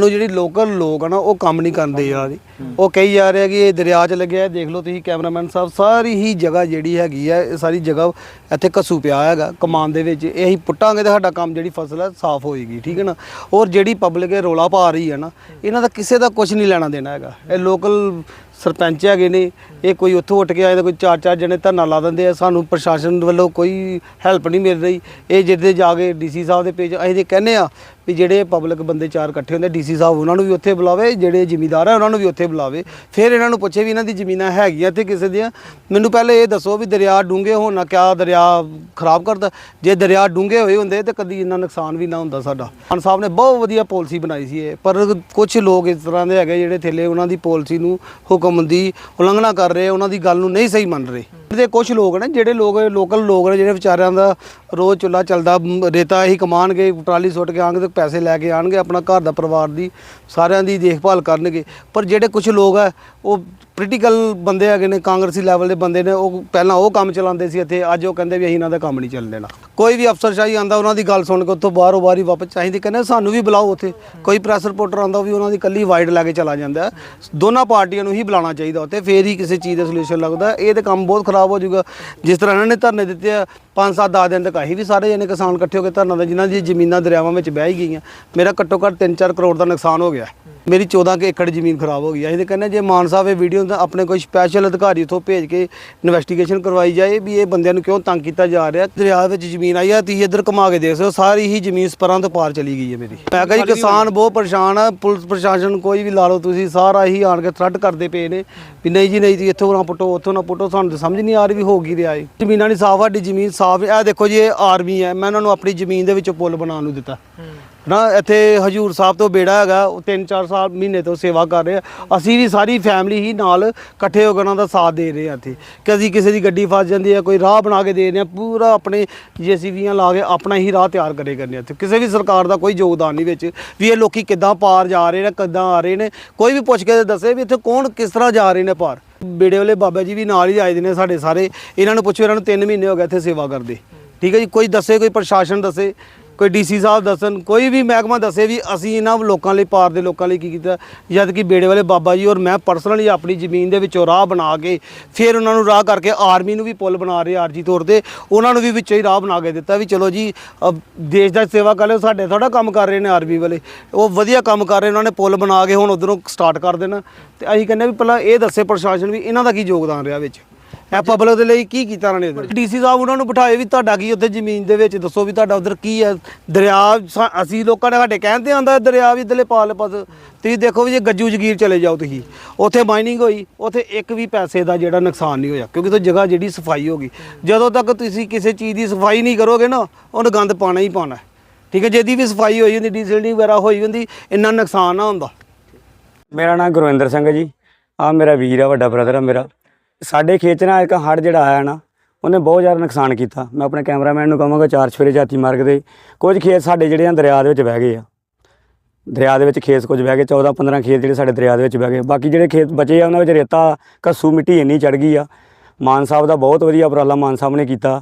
ਨੂੰ ਜਿਹੜੀ ਲੋਕਲ ਲੋਕ ਆ ਨਾ ਉਹ ਕੰਮ ਨਹੀਂ ਕਰਦੇ ਯਾਰ ਉਹ ਕਹੀ ਜਾ ਰਿਹਾ ਕਿ ਇਹ ਦਰਿਆ 'ਚ ਲੱਗਿਆ ਹੈ, ਦੇਖ ਲਓ ਤੁਸੀਂ ਕੈਮਰਾਮੈਨ ਸਾਹਿਬ ਸਾਰੀ ਹੀ ਜਗ੍ਹਾ ਜਿਹੜੀ ਹੈਗੀ ਹੈ ਇਹ ਸਾਰੀ ਜਗ੍ਹਾ ਇੱਥੇ ਕੱਸੂ ਪਿਆ ਹੈਗਾ ਕਮਾਨ ਦੇ ਵਿੱਚ। ਇਹ ਅਸੀਂ ਪੁੱਟਾਂਗੇ ਤੇ ਸਾਡਾ ਕੰਮ ਜਿਹੜੀ ਫਸਲ ਹੈ ਸਾਫ਼ ਹੋਏਗੀ ਠੀਕ ਹੈ ਨਾ? ਔਰ ਜਿਹੜੀ ਪਬਲਿਕ ਇਹ ਰੋਲਾ ਪਾ ਰਹੀ ਹੈ ਨਾ ਇਹਨਾਂ ਦਾ ਕਿਸੇ ਦਾ ਕੁਝ ਨਹੀਂ ਲੈਣਾ ਦੇਣਾ ਹੈਗਾ। ਇਹ ਲੋਕਲ ਸਰਪੰਚ ਹੈਗੇ ਨੇ, ਇਹ ਕੋਈ ਉੱਥੋਂ ਉੱਠ ਕੇ ਆਏ ਤਾਂ ਕੋਈ ਚਾਰ ਚਾਰ ਜਣੇ ਧਰਨਾ ਲਾ ਦਿੰਦੇ ਆ, ਸਾਨੂੰ ਪ੍ਰਸ਼ਾਸਨ ਵੱਲੋਂ ਕੋਈ ਹੈਲਪ ਨਹੀਂ ਮਿਲ ਰਹੀ। ਇਹ ਜਿੱਦੇ ਜਾ ਕੇ ਡੀਸੀ ਸਾਹਿਬ ਦੇ ਪੇਜ ਅਸੀਂ ਤੇ ਕਹਿੰਦੇ ਆ ਵੀ ਜਿਹੜੇ ਪਬਲਿਕ ਬੰਦੇ ਚਾਰ ਇਕੱਠੇ ਹੁੰਦੇ ਡੀਸੀ ਸਾਹਿਬ ਉਹਨਾਂ ਨੂੰ ਵੀ ਉੱਥੇ ਬੁਲਾਵੇ, ਜਿਹੜੇ ਜ਼ਿਮੀਂਦਾਰ ਆ ਉਹਨਾਂ ਨੂੰ ਵੀ ਉੱਥੇ ਬੁਲਾਵੇ। ਫਿਰ ਇਹਨਾਂ ਨੂੰ ਪੁੱਛੇ ਵੀ ਇਹਨਾਂ ਦੀ ਜ਼ਮੀਨਾਂ ਹੈਗੀਆਂ ਤੇ ਕਿਸੇ ਦੀਆਂ। ਮੈਨੂੰ ਪਹਿਲੇ ਇਹ ਦੱਸੋ ਵੀ ਦਰਿਆ ਡੂੰਘੇ ਹੋਣ ਨਾਲ ਕਿਆ ਦਰਿਆ ਖਰਾਬ ਕਰਦਾ? ਜੇ ਦਰਿਆ ਡੂੰਘੇ ਹੋਏ ਹੁੰਦੇ ਤੇ ਕਦੀ ਇੰਨਾ ਨੁਕਸਾਨ ਵੀ ਨਾ ਹੁੰਦਾ ਸਾਡਾ। ਖਾਨ ਸਾਹਿਬ ਨੇ ਬਹੁਤ ਵਧੀਆ ਪਾਲਿਸੀ ਬਣਾਈ ਸੀ ਇਹ, ਪਰ ਕੁਝ ਲੋਕ ਇਸ ਤਰ੍ਹਾਂ ਦੇ ਹੈਗੇ ਜਿਹੜੇ ਥੱਲੇ, ਉਹਨਾਂ ਦੀ ਪਾਲਿਸੀ ਨੂੰ ਹੁਕਮ ਦੀ ਉਲੰਘਣਾ ਕਰ ਰਹੇ, ਉਹਨਾਂ ਦੀ ਗੱਲ ਨੂੰ ਨਹੀਂ ਸਹੀ ਮੰਨ ਰਹੇ। ਤੇ ਕੁਝ ਲੋਕ ਨੇ, ਜਿਹੜੇ ਲੋਕ, ਲੋਕਲ ਲੋਕ ਨੇ, ਜਿਹੜੇ ਵਿਚਾਰਿਆਂ ਦਾ ਰੋਜ਼ ਚੁੱਲਾ ਚੱਲਦਾ, ਰੇਤਾ ਹੀ ਕਮਾਣਗੇ, ਟਰਾਲੀ ਸੁੱਟ ਕੇ ਆਣਗੇ ਤੇ ਪੈਸੇ ਲੈ ਕੇ ਆਣਗੇ, ਆਪਣਾ ਘਰ ਦਾ ਪਰਿਵਾਰ ਦੀ ਸਾਰਿਆਂ ਦੀ ਦੇਖਭਾਲ ਕਰਨਗੇ। ਪਰ ਜਿਹੜੇ ਕੁਝ ਲੋਕ ਆ, ਉਹ ਪੋਲੀਟੀਕਲ ਬੰਦੇ ਹੈਗੇ ਨੇ, ਕਾਂਗਰਸੀ ਲੈਵਲ ਦੇ ਬੰਦੇ ਨੇ, ਉਹ ਪਹਿਲਾਂ ਉਹ ਕੰਮ ਚਲਾਉਂਦੇ ਸੀ ਇੱਥੇ, ਅੱਜ ਉਹ ਕਹਿੰਦੇ ਵੀ ਅਸੀਂ ਇਹਨਾਂ ਦਾ ਕੰਮ ਨਹੀਂ ਚੱਲਣ ਦੇਣਾ। ਕੋਈ ਵੀ ਅਫਸਰਸ਼ਾਹੀ ਆਂਦਾ ਉਹਨਾਂ ਦੀ ਗੱਲ ਸੁਣ ਕੇ ਉੱਥੋਂ ਬਾਹਰੋਂ ਬਾਹਰ ਹੀ ਵਾਪਸ ਚਾਹੀਦੀ, ਕਹਿੰਦੇ ਸਾਨੂੰ ਵੀ ਬੁਲਾਓ ਉੱਥੇ। ਕੋਈ ਪ੍ਰੈਸ ਰਿਪੋਰਟਰ ਆਂਦਾ ਉਹ ਵੀ ਉਹਨਾਂ ਦੀ ਕੱਲੀ ਵਾਈਡ ਲੈ ਕੇ ਚਲਾ ਜਾਂਦਾ ਦੋਨਾਂ ਪਾਰਟੀਆਂ ਨੂੰ ਹੀ ਬੁਲਾਉਣਾ ਚਾਹੀਦਾ ਉੱਥੇ, ਫੇਰ ਹੀ ਕਿਸੇ ਚੀਜ਼ ਦਾ ਸੋਲੂਸ਼ਨ ਲੱਗਦਾ ਇਹ ਤੇ ਕੰਮ ਬਹੁਤ ਖਰਾਬ ਹੋ ਜਾਊਗਾ। ਜਿਸ ਤਰ੍ਹਾਂ ਇਹਨਾਂ ਨੇ ਧਰਨੇ ਦਿੱਤੇ ਆ 5-7 10 ਦਿਨ ਤੱਕ, ਅਸੀਂ ਵੀ ਸਾਰੇ ਜਣੇ ਕਿਸਾਨ ਇਕੱਠੇ ਹੋ ਕੇ ਧਰਨਾ ਦੇ, ਜਿਨ੍ਹਾਂ ਦੀ ਜ਼ਮੀਨਾਂ ਦਰਿਆਵਾਂ ਵਿੱਚ ਬਹਿ ਹੀ ਗਈਆਂ। ਮੇਰਾ ਘੱਟੋ ਘੱਟ 3-4 ਕਰੋੜ ਦਾ ਨੁਕਸਾਨ ਹੋ ਗਿਆ। ਮੇਰੀ 14 ਕਿ ਏਕੜ ਜ਼ਮੀਨ ਖਰਾਬ ਹੋ ਗਈ ਆ। ਅਸੀਂ ਤੇ ਕਹਿੰਦੇ ਜੇ ਮਾਨ ਸਾਹਿਬ ਇਹ ਵੀਡੀਓ ਦਾ ਆਪਣੇ ਕੋਈ ਸਪੈਸ਼ਲ ਅਧਿਕਾਰੀ ਉੱਥੋਂ ਭੇਜ ਕੇ ਇਨਵੈਸਟੀਗੇਸ਼ਨ ਕਰਵਾਈ ਜਾਏ ਵੀ ਇਹ ਬੰਦਿਆਂ ਨੂੰ ਕਿਉਂ ਤੰਗ ਕੀਤਾ ਜਾ ਰਿਹਾ। ਦਰਿਆ ਵਿੱਚ ਜ਼ਮੀਨ ਆਈ ਆ ਤੁਸੀਂ ਇੱਧਰ ਘੁਮਾ ਕੇ ਦੇਖ ਸਕਦੇ ਹੋ ਸਾਰੀ ਹੀ ਜ਼ਮੀਨ ਸਪਰਾਂ ਤੋਂ ਪਾਰ ਚਲੀ ਗਈ ਹੈ ਮੇਰੀ। ਮੈਂ ਕਿਹਾ ਜੀ ਕਿਸਾਨ ਬਹੁਤ ਪਰੇਸ਼ਾਨ ਆ ਪੁਲਿਸ ਪ੍ਰਸ਼ਾਸਨ ਕੋਈ ਵੀ ਲਾ ਲਓ ਤੁਸੀਂ ਸਾਰਾ ਹੀ ਆਣ ਕੇ ਥ੍ਰੈਟ ਕਰਦੇ ਪਏ ਨੇ ਵੀ ਨਹੀਂ ਜੀ ਨਹੀਂ ਜੀ ਇੱਥੋਂ ਨਾ ਪੁੱਟੋ ਉੱਥੋਂ ਨਾ ਪੁੱਟੋ ਸਾਨੂੰ ਤਾਂ ਸਮਝ ਨਹੀਂ ਆ ਰਹੀ ਵੀ ਹੋ ਕੀ ਰਿਹਾ ਹੈ ਜ਼ਮੀਨਾਂ ਨਹੀਂ ਸਾਫ਼ ਸਾਡੀ ਜ਼ਮੀਨ ਸਾਫ਼ ਇਹ ਦੇਖੋ ਜੀ ਇਹ ਆਰਮੀ ਹੈ ਮੈਂ ਉਹਨਾਂ ਨੂੰ ਆਪਣੀ ਜ਼ਮੀਨ ਦੇ ਵਿੱਚੋਂ ਪੁੱਲ ਬਣਾਉਣ ਨੂੰ ਦਿੱਤਾ। ਨਾ, ਇੱਥੇ ਹਜੂਰ ਸਾਹਿਬ ਤੋਂ ਬੇੜਾ ਹੈਗਾ, ਉਹ 3-4 ਸਾਲ ਮਹੀਨੇ ਤੋਂ ਸੇਵਾ ਕਰ ਰਹੇ ਆ। ਅਸੀਂ ਵੀ ਸਾਰੀ ਫੈਮਿਲੀ ਹੀ ਨਾਲ ਇਕੱਠੇ ਹੋ ਕੇ ਉਹਨਾਂ ਦਾ ਸਾਥ ਦੇ ਰਹੇ ਆ ਇੱਥੇ। ਕਦੀ ਕਿਸੇ ਦੀ ਗੱਡੀ ਫਸ ਜਾਂਦੀ ਹੈ ਕੋਈ ਰਾਹ ਬਣਾ ਕੇ ਦੇ ਰਹੇ ਆ, ਪੂਰਾ ਆਪਣੇ ਜੀਸੀਬੀਆਂ ਲਾ ਕੇ ਆਪਣਾ ਹੀ ਰਾਹ ਤਿਆਰ ਕਰੇ ਕਰਨੇ ਇੱਥੇ। ਕਿਸੇ ਵੀ ਸਰਕਾਰ ਦਾ ਕੋਈ ਯੋਗਦਾਨ ਨਹੀਂ ਵਿੱਚ ਵੀ ਇਹ ਲੋਕੀ ਕਿੱਦਾਂ ਪਾਰ ਜਾ ਰਹੇ ਨੇ, ਕਿੱਦਾਂ ਆ ਰਹੇ ਨੇ। ਕੋਈ ਵੀ ਪੁੱਛ ਕੇ ਦੱਸੇ ਵੀ ਇੱਥੇ ਕੌਣ ਕਿਸ ਤਰ੍ਹਾਂ ਜਾ ਰਹੇ ਨੇ ਪਾਰ। ਬੇੜੇ ਵਾਲੇ ਬਾਬਾ ਜੀ ਵੀ ਨਾਲ ਹੀ ਆਏ ਦੇ ਨੇ ਸਾਡੇ ਸਾਰੇ। ਇਹਨਾਂ ਨੂੰ ਪੁੱਛੋ, ਇਹਨਾਂ ਨੂੰ 3 ਮਹੀਨੇ ਹੋ ਗਏ ਇੱਥੇ ਸੇਵਾ ਕਰਦੇ। ਠੀਕ ਹੈ ਜੀ, ਕੋਈ ਦੱਸੇ, ਕੋਈ ਪ੍ਰਸ਼ਾਸਨ ਦੱਸੇ। ਕੋਈ ਡੀਸੀ ਸਾਹਿਬ ਦੱਸਣ, ਕੋਈ ਵੀ ਮਹਿਕਮਾ ਦੱਸੇ ਵੀ ਅਸੀਂ ਇਹਨਾਂ ਲੋਕਾਂ ਲਈ, ਪਾਰ ਦੇ ਲੋਕਾਂ ਲਈ ਕੀ ਕੀਤਾ, ਜਦ ਕਿ ਬੇੜੇ ਵਾਲੇ ਬਾਬਾ ਜੀ ਔਰ ਮੈਂ ਪਰਸਨਲੀ ਆਪਣੀ ਜ਼ਮੀਨ ਦੇ ਵਿੱਚੋਂ ਰਾਹ ਬਣਾ ਕੇ ਫਿਰ ਉਹਨਾਂ ਨੂੰ ਰਾਹ ਕਰਕੇ ਆਰਮੀ ਨੂੰ ਵੀ ਪੁੱਲ ਬਣਾ ਰਹੇ ਆਰਜੀ ਤੌਰ ਤੇ, ਉਹਨਾਂ ਨੂੰ ਵੀ ਵਿੱਚੋਂ ਹੀ ਰਾਹ ਬਣਾ ਕੇ ਦਿੱਤਾ ਵੀ ਚਲੋ ਜੀ ਦੇਸ਼ ਦਾ ਸੇਵਾ ਕਰ ਲਿਓ, ਸਾਡੇ ਥੋੜਾ ਕੰਮ ਕਰ ਰਹੇ ਨੇ ਆਰਮੀ ਵਾਲੇ, ਉਹ ਵਧੀਆ ਕੰਮ ਕਰ ਰਹੇ ਉਹਨਾਂ ਨੇ ਪੁੱਲ ਬਣਾ ਕੇ ਹੁਣ ਉਧਰੋਂ ਸਟਾਰਟ ਕਰ ਦੇਣਾ, ਤੇ ਅਸੀਂ ਕਹਿੰਦੇ ਵੀ ਪਹਿਲਾਂ ਇਹ ਦੱਸੇ ਪ੍ਰਸ਼ਾਸਨ ਵੀ ਇਹਨਾਂ ਦਾ ਕੀ ਯੋਗਦਾਨ ਰਿਹਾ ਵਿੱਚ। ਇਹ ਪਬਲਿਕ ਦੇ ਲਈ ਕੀ ਕੀਤਾ ਉਹਨਾਂ ਨੇ ਡੀਸੀ ਸਾਹਿਬ ਉਹਨਾਂ ਨੂੰ ਬਿਠਾਏ ਵੀ ਤੁਹਾਡਾ ਕੀ ਉੱਥੇ ਜ਼ਮੀਨ ਦੇ ਵਿੱਚ? ਦੱਸੋ ਵੀ ਤੁਹਾਡਾ ਉਧਰ ਕੀ ਹੈ? ਦਰਿਆ ਸਾ- ਅਸੀਂ ਲੋਕਾਂ ਨੇ ਸਾਡੇ ਕਹਿਣ ਤੇ ਆਂਦਾ ਦਰਿਆ ਵੀ ਇਧਰਲੇ ਪਾਲੇ ਪਾਸ। ਤੁਸੀਂ ਦੇਖੋ ਵੀ ਜੇ ਗੱਜੂ ਜਗੀਰ ਚਲੇ ਜਾਓ ਤੁਸੀਂ। ਉੱਥੇ ਮਾਈਨਿੰਗ ਹੋਈ ਉੱਥੇ ਇੱਕ ਵੀ ਪੈਸੇ ਦਾ ਜਿਹੜਾ ਨੁਕਸਾਨ ਨਹੀਂ ਹੋਇਆ ਕਿਉਂਕਿ ਉੱਥੇ ਜਗ੍ਹਾ ਜਿਹੜੀ ਸਫ਼ਾਈ ਹੋ ਗਈ। ਜਦੋਂ ਤੱਕ ਤੁਸੀਂ ਕਿਸੇ ਚੀਜ਼ ਦੀ ਸਫ਼ਾਈ ਨਹੀਂ ਕਰੋਗੇ ਨਾ ਉਹਨੂੰ ਗੰਦ ਪਾਣਾ ਹੀ ਪਾਣਾ ਠੀਕ ਹੈ ਜਿਹਦੀ ਵੀ ਸਫ਼ਾਈ ਹੋਈ ਹੁੰਦੀ ਡੀਜ਼ਲ ਵਗੈਰਾ ਹੋਈ ਹੁੰਦੀ ਇੰਨਾ ਨੁਕਸਾਨ ਨਾ ਹੁੰਦਾ। ਮੇਰਾ ਨਾਮ ਗੁਰਵਿੰਦਰ ਸਿੰਘ ਹੈ ਜੀ। ਆ ਮੇਰਾ ਵੀਰ ਆ ਵੱਡਾ ਬ੍ਰਦਰ ਆ ਮੇਰਾ। ਸਾਡੇ ਖੇਤ 'ਚ ਨਾ ਇੱਕ ਹੜ ਜਿਹੜਾ ਆਇਆ ਨਾ, ਉਹਨੇ ਬਹੁਤ ਜ਼ਿਆਦਾ ਨੁਕਸਾਨ ਕੀਤਾ। ਮੈਂ ਆਪਣੇ ਕੈਮਰਾਮੈਨ ਨੂੰ ਕਹਾਂਗਾ ਚਾਰ ਚਫੇਰੇ ਜਾਤੀ ਮਾਰਗ ਦੇ। ਕੁਝ ਖੇਤ ਸਾਡੇ ਜਿਹੜੇ ਆ ਦਰਿਆ ਦੇ ਵਿੱਚ ਵਹਿ ਗਏ ਆ। ਦਰਿਆ ਦੇ ਵਿੱਚ ਖੇਤ ਕੁਝ ਵਹਿ ਗਏ 14 15 ਖੇਤ ਜਿਹੜੇ ਸਾਡੇ ਦਰਿਆ ਦੇ ਵਿੱਚ ਵਹਿ ਗਏ। ਬਾਕੀ ਜਿਹੜੇ ਖੇਤ ਬਚੇ ਆ, ਉਹਨਾਂ ਵਿੱਚ ਰੇਤਾ ਕੱਸੂ ਮਿੱਟੀ ਇੰਨੀ ਚੜ ਗਈ ਆ। ਮਾਨ ਸਾਹਿਬ ਦਾ ਬਹੁਤ ਵਧੀਆ ਉਪਰਾਲਾ ਮਾਨ ਸਾਹਿਬ ਨੇ ਕੀਤਾ,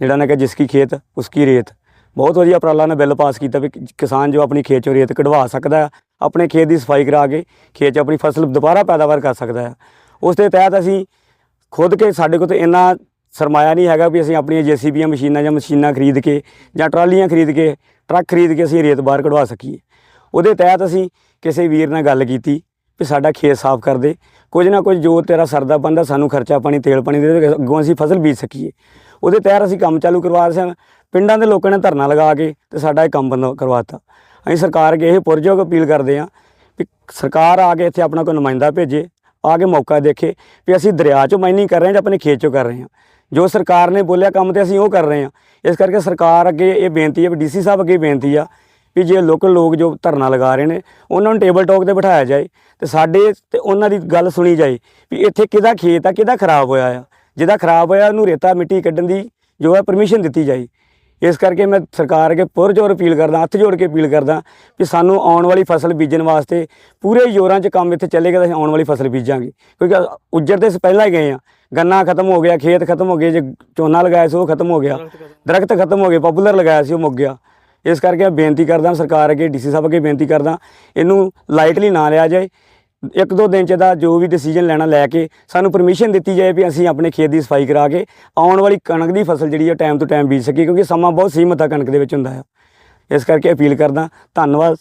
ਜਿਹੜਾ ਨੇ ਕਿ ਜਿਸ ਕੀ ਖੇਤ, ਉਸ ਕੀ ਰੇਤ। ਬਹੁਤ ਵਧੀਆ ਉਪਰਾਲਾ ਨੇ ਬਿੱਲ ਪਾਸ ਕੀਤਾ ਵੀ ਕਿਸਾਨ ਜੋ ਆਪਣੀ ਖੇਤ ਚੋਂ ਰੇਤ ਕਢਵਾ ਸਕਦਾ ਹੈ ਆਪਣੇ ਖੇਤ ਦੀ ਸਫ਼ਾਈ ਕਰਾ ਕੇ, ਖੇਤ 'ਚ ਆਪਣੀ ਫਸਲ ਦੁਬਾਰਾ ਪੈਦਾਵਾਰ ਕਰ ਸਕਦਾ ਹੈ ਉਸ ਦੇ ਤਹਿਤ ਅਸੀਂ ਖੁਦ ਕੇ ਸਾਡੇ ਕੋਲ ਤੇ ਇੰਨਾ ਸਰਮਾਇਆ ਨਹੀਂ ਹੈਗਾ ਵੀ ਅਸੀਂ ਆਪਣੀਆਂ ਜੀਸੀਬੀਆਂ ਮਸ਼ੀਨਾਂ ਜਾਂ ਮਸ਼ੀਨਾਂ ਖਰੀਦ ਕੇ ਜਾਂ ਟਰਾਲੀਆਂ ਖਰੀਦ ਕੇ, ਟਰੱਕ ਖਰੀਦ ਕੇ ਅਸੀਂ ਰੇਤ ਬਾਹਰ ਕਢਵਾ ਸਕੀਏ। ਉਹਦੇ ਤਹਿਤ ਅਸੀਂ ਕਿਸੇ ਵੀਰ ਨਾਲ ਗੱਲ ਕੀਤੀ ਵੀ ਸਾਡਾ ਖੇਤ ਸਾਫ਼ ਕਰ ਦੇ। ਕੁਝ ਨਾ ਕੁਝ ਜੋ ਤੇਰਾ ਸਰਦਾ ਬੰਦਾ ਸਾਨੂੰ ਖਰਚਾ ਪਾਣੀ, ਤੇਲ ਪਾਣੀ ਦੇ ਅੱਗੋਂ ਅਸੀਂ ਫਸਲ ਬੀਜ ਸਕੀਏ। ਉਹਦੇ ਤਹਿਤ ਅਸੀਂ ਕੰਮ ਚਾਲੂ ਕਰਵਾ ਰਹੇ ਹਾਂ ਪਿੰਡਾਂ ਦੇ ਲੋਕਾਂ ਨੇ ਧਰਨਾ ਲਗਾ ਕੇ ਤੇ ਸਾਡਾ ਇਹ ਕੰਮ ਬੰਦ ਕਰਵਾਤਾ ਅਸੀਂ ਸਰਕਾਰ ਅੱਗੇ ਇਹ ਪੁਰਜੋਗ ਅਪੀਲ ਕਰਦੇ ਹਾਂ ਵੀ ਸਰਕਾਰ ਆ ਕੇ ਇੱਥੇ ਆਪਣਾ ਕੋਈ ਨੁਮਾਇੰਦਾ ਭੇਜੇ। ਆ ਕੇ ਮੌਕਾ ਦੇਖੇ ਵੀ ਅਸੀਂ ਦਰਿਆ 'ਚੋਂ ਮਾਈਨਿੰਗ ਕਰ ਰਹੇ ਹਾਂ ਜਾਂ ਆਪਣੇ ਖੇਤ 'ਚੋਂ ਕਰ ਰਹੇ ਹਾਂ। ਜੋ ਸਰਕਾਰ ਨੇ ਬੋਲਿਆ ਕੰਮ ਤੇ ਅਸੀਂ ਉਹ ਕਰ ਰਹੇ ਹਾਂ। ਇਸ ਕਰਕੇ ਸਰਕਾਰ ਅੱਗੇ ਇਹ ਬੇਨਤੀ ਹੈ ਵੀ ਡੀਸੀ ਸਾਹਿਬ ਅੱਗੇ ਬੇਨਤੀ ਆ ਵੀ ਜੇ ਲੋਕਲ ਲੋਕ ਜੋ ਧਰਨਾ ਲਗਾ ਰਹੇ ਨੇ, ਉਹਨਾਂ ਨੂੰ ਟੇਬਲ ਟਾਕ ਤੇ ਬਿਠਾਇਆ ਜਾਏ ਤੇ ਸਾਡੇ ਤੇ ਉਹਨਾਂ ਦੀ ਗੱਲ ਸੁਣੀ ਜਾਏ ਵੀ ਇੱਥੇ ਕਿਹਦਾ ਖੇਤ ਆ, ਕਿਹਦਾ ਖਰਾਬ ਹੋਇਆ ਆ। ਜਿਹਦਾ ਖਰਾਬ ਹੋਇਆ ਉਹਨੂੰ ਰੇਤਾ ਮਿੱਟੀ ਕੱਢਣ ਦੀ ਜੋ ਹੈ ਪਰਮਿਸ਼ਨ ਦਿੱਤੀ ਜਾਏ। ਇਸ ਕਰਕੇ ਮੈਂ ਸਰਕਾਰ ਅੱਗੇ ਪੁਰਜੋਰ ਅਪੀਲ ਕਰਦਾ ਹੱਥ ਜੋੜ ਕੇ ਅਪੀਲ ਕਰਦਾ ਵੀ ਸਾਨੂੰ ਆਉਣ ਵਾਲੀ ਫਸਲ ਬੀਜਣ ਵਾਸਤੇ ਪੂਰੇ ਜ਼ੋਰਾਂ 'ਚ ਕੰਮ ਇੱਥੇ ਚੱਲੇਗਾ ਤਾਂ ਆਉਣ ਵਾਲੀ ਫਸਲ ਬੀਜਾਂਗੇ। ਕਿਉਂਕਿ ਉੱਜੜ ਤੇ ਅਸੀਂ ਪਹਿਲਾਂ ਹੀ ਗਏ ਆ। ਗੰਨਾ ਖਤਮ ਹੋ ਗਿਆ ਖੇਤ ਖਤਮ ਹੋ ਗਏ ਜੇ ਝੋਨਾ ਲਗਾਇਆ ਸੀ ਉਹ ਖਤਮ ਹੋ ਗਿਆ। ਦਰਖਤ ਖਤਮ ਹੋ ਗਏ। ਪਪੂਲਰ ਲਗਾਇਆ ਸੀ ਉਹ ਮੁੱਕ ਗਿਆ। ਇਸ ਕਰਕੇ ਮੈਂ ਬੇਨਤੀ ਕਰਦਾ ਸਰਕਾਰ ਅੱਗੇ ਡੀਸੀ ਸਾਹਿਬ ਅੱਗੇ ਬੇਨਤੀ ਕਰਦਾ ਇਹਨੂੰ ਲਾਈਟਲੀ ਨਾ ਲਿਆ ਜਾਏ। ਇੱਕ ਦੋ ਦਿਨ ਚ ਦਾ ਜੋ ਵੀ ਡਿਸੀਜਨ ਲੈਣਾ ਲੈ ਕੇ ਸਾਨੂੰ ਪਰਮਿਸ਼ਨ ਦਿੱਤੀ ਜਾਏ ਵੀ ਅਸੀਂ ਆਪਣੇ ਖੇਤ ਦੀ ਸਫ਼ਾਈ ਕਰਾ ਕੇ ਆਉਣ ਵਾਲੀ ਕਣਕ ਦੀ ਫਸਲ ਜਿਹੜੀ ਹੈ ਟਾਈਮ ਤੋਂ ਟਾਈਮ ਬੀਜ ਸਕੀਏ, ਕਿਉਂਕਿ ਸਮਾਂ ਬਹੁਤ ਸੀਮਤ ਆ ਕਣਕ ਦੇ ਵਿੱਚ ਹੁੰਦਾ ਹੈ ਇਸ ਕਰਕੇ ਅਪੀਲ ਕਰਦਾ, ਧੰਨਵਾਦ।